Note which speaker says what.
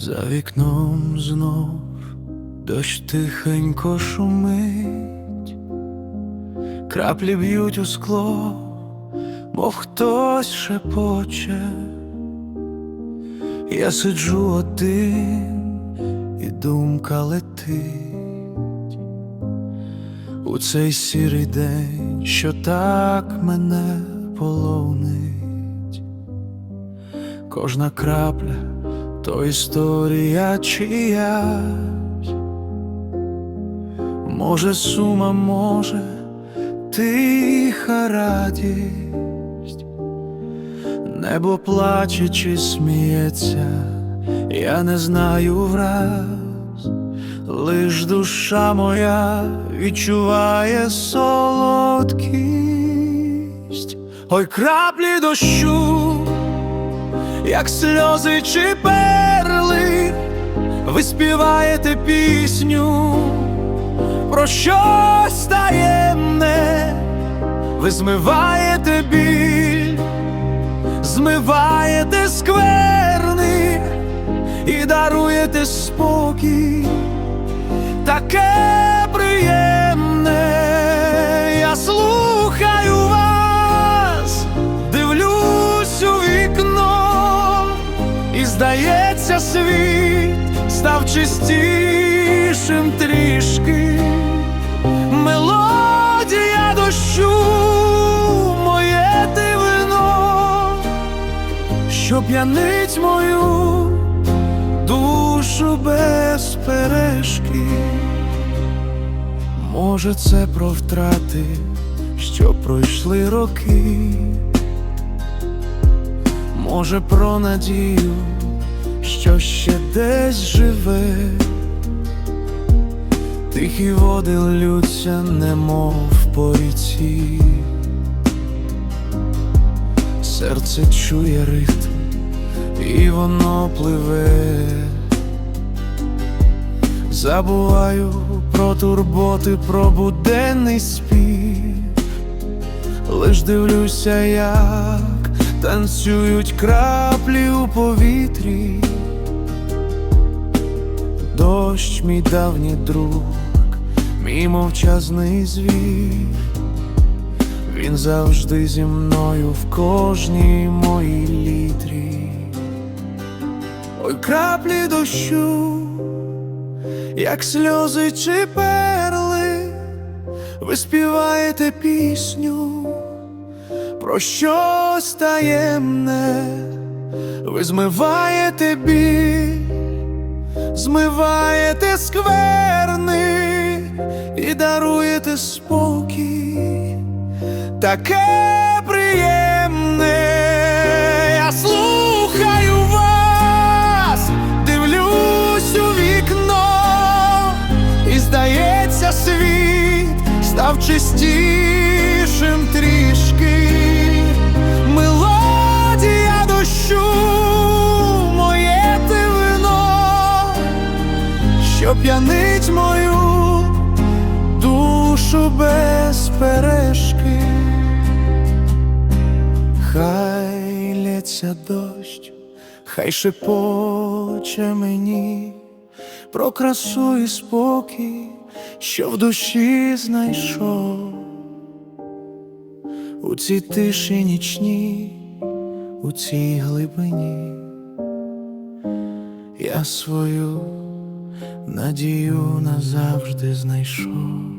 Speaker 1: За вікном знов дощ тихенько шумить, краплі б'ють у скло, мов хтось шепоче. Я сиджу один, і думка летить у цей сірий день, що так мене полонить. Кожна крапля то історія чиясь, може, сума, може, тиха радість, небо плаче чи сміється, я не знаю враз, лиш душа моя відчуває солодкість, ой краплі дощу як сльози чи перли, ви співаєте пісню про щось таємне, ви змиваєте біль, змиваєте скверни і даруєте спокій, таке здається, світ став чистішим трішки. Мелодія дощу, моє ти вино, що п'янить мою душу без перешки. Може, це про втрати, що пройшли роки, може, про надію, що ще десь живе, тихі води ллються, немов по ріці, серце чує ритм, і воно пливе. Забуваю про турботи, про буденний спів, лиш дивлюся, як танцюють краплі у повітрі. Дощ, мій давній друг, мій мовчазний звір, він завжди зі мною в кожній моїй літрі. Ой, краплі дощу як сльози чи перли, ви співаєте пісню про щось таємне, ви змиваєте біль, змиваєте скверни і даруєте спокій, таке приємне, я слухаю вас, дивлюсь у вікно, і здається, світ став чистішим трішки. Без перешки. Хай лється дощ, хай шепоче мені про красу і спокій, що в душі знайшов у цій тиші нічній, у цій глибині, я свою надію назавжди знайшов.